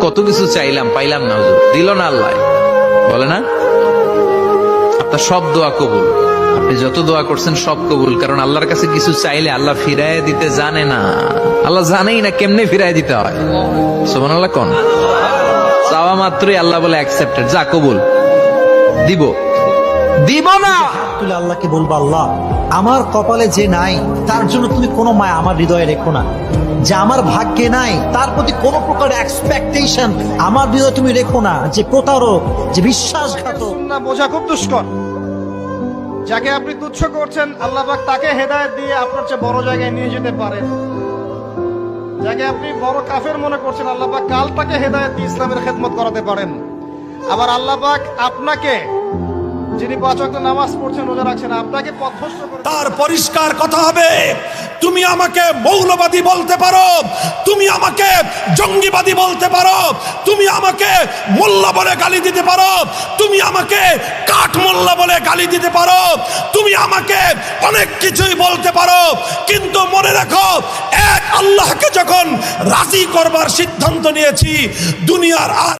কত কিছু চাইলাম, পাইলাম না হুজুর। দিল না আল্লাহ। বলে না? আপনার সব দোয়া কবুল। আপনি যত দোয়া করছেন সব কবুল, কারণ আল্লাহর কাছে কিছু চাইলে আল্লাহ ফিরায় দিতে জানে না। আল্লাহ জানেই না কেমনে ফিরায় দিতে হয়। সোমান আল্লাহ কোন? চাওয়া মাত্রই আল্লাহ বলে অ্যাকসেপ্টেড যা কবুল। দিব। দিব না। তুলে আল্লাহকে বলব আল্লাহ আমার কপালে যে নাই তার জন্য তুমি কোনো মায়া আমার হৃদয়ে রেখো না। যে আমার ভাগ্যে নাই তার প্রতি কোনো প্রকার এক্সপেকটেশন আমার হৃদয়ে তুমি রেখো না যে প্রতারক যে বিশ্বাসঘাতক। না বোঝা খুব দুষ্কর। যাকে আপনি তুচ্ছ করছেন আল্লাহ পাক তাকে হেদায়েত দিয়ে আপনার চেয়ে বড় জায়গায় নিয়ে যেতে পারেন। যাকে আপনি বড় কাফের মনে করছেন আল্লাহ পাক কাল তাকে হেদায়েত দিয়ে ইসলামের খেদমত করাতে পারেন। আবার আল্লাহ পাক আপনাকে যিনি পাঁচ ওয়াক্ত নামাজ পড়ছেন, রোজা রাখছেন, আপনাকে পথভ্রষ্ট তার পরিষ্কার কথা হবে। তুমি আমাকে মৌলবাদী বলতে পারো, তুমি আমাকে জঙ্গিবাদী বলতে পারো, তুমি আমাকে মোল্লা বলে গালি দিতে পারো, তুমি আমাকে কাঠ মোল্লা বলে গালি দিতে পারো, তুমি আমাকে অনেক কিছুই বলতে পারো, কিন্তু মনে রাখো, এক আল্লাহকে যখন রাজি করবার সিদ্ধান্ত নিয়েছি, দুনিয়ার আর